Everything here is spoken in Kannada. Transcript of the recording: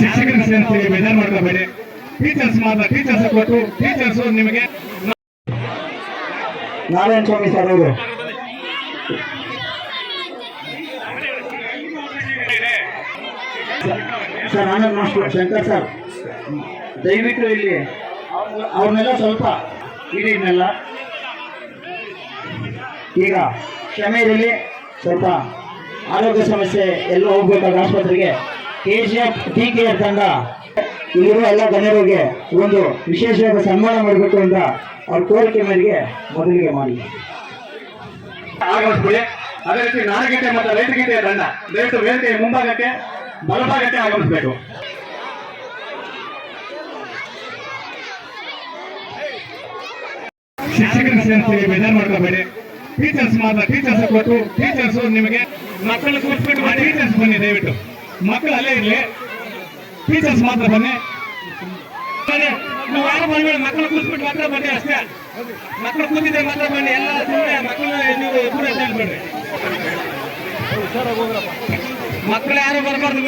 ಶಿಕ್ಷಕರ ಸೇರ್ತೀವಿ ಬೇಜಾರು ಮಾಡ್ಕೋಬೇಡಿ. ಟೀಚರ್ಸ್ ಮಾತ್ರ ಟೀಚರ್ಸ್ ಕೊಟ್ಟು ಟೀಚರ್ಸ್ ನಿಮಗೆ ನಾರಾಯಣ ಸ್ವಾಮಿ ಸರ್ ಅವರು. Sir Anand master Shankar sir. ದಯವಿಟ್ಟು ಇಲ್ಲಿ ಅವ್ರನ್ನೆಲ್ಲ ಸ್ವಲ್ಪ ಇಡೀನೆಲ್ಲ ಈಗ ಕ್ಷಮೆಯಲ್ಲಿ ಸ್ವಲ್ಪ ಆರೋಗ್ಯ ಸಮಸ್ಯೆ ಎಲ್ಲ ಹೋಗ್ಬೇಕಾದ ಆಸ್ಪತ್ರೆಗೆ K G F T K R ತಂಡ ಇಲ್ಲಿರುವ ಎಲ್ಲ ಗಣ್ಯರಿಗೆ ಒಂದು ವಿಶೇಷವಾದ ಸನ್ಮಾನ ಮಾಡಬೇಕು ಅಂತ ಅವ್ರ ಕೋರಿಕೆ ಮೇರೆಗೆ ಮೊದಲಿಗೆ ಮಾಡಿ ಆಗಮಿಸ್ಬಿಡಿ. ಅದೇ ರೀತಿ ನಾಡಗೀತೆ ಮತ್ತು ರೈತಗೀತೆಯ ತಂಡ. ದಯವಿಟ್ಟು ವೇದಿಕೆಯ ಮುಂಭಾಗಕ್ಕೆ ಬಲಭಾಗಕ್ಕೆ ಆಗಮಿಸಬೇಕು. ಶಿಕ್ಷಕರ ಸೇರಿಸಿ ಬೇಜಾರು ಮಾಡ್ಕೋಬೇಡಿ. ಟೀಚರ್ಸ್ ಮಾತ್ರ ಟೀಚರ್ಸ್ ಕೊಟ್ಟು ಟೀಚರ್ಸ್ ನಿಮಗೆ ಮಕ್ಕಳು ಕೂರಿಸ್ಬಿಟ್ಟು ಟೀಚರ್ಸ್ ಬನ್ನಿ ದಯವಿಟ್ಟು. ಮಕ್ಕಳು ಅಲ್ಲೇ ಇರಲಿ. ಟೀಚರ್ಸ್ ಮಾತ್ರ ಬನ್ನಿ. ನೀವು ಯಾರು ಬಂದ್ಬೇಡಿ ಮಕ್ಕಳು ಕೂತ್ಬಿಟ್ಟು ಮಾತ್ರ ಬನ್ನಿ ಅಷ್ಟೇ. ಮಕ್ಕಳು ಕೂತಿದ್ರೆ ಮಾತ್ರ ಬನ್ನಿ. ಎಲ್ಲ ಸುಮ್ಮನೆ ಮಕ್ಕಳು ನೀವು ಕೂಡ ಹೇಳ್ಬೇಡ್ರಿ ಮಕ್ಕಳು ಯಾರು ಬರಬಾರ್ದು.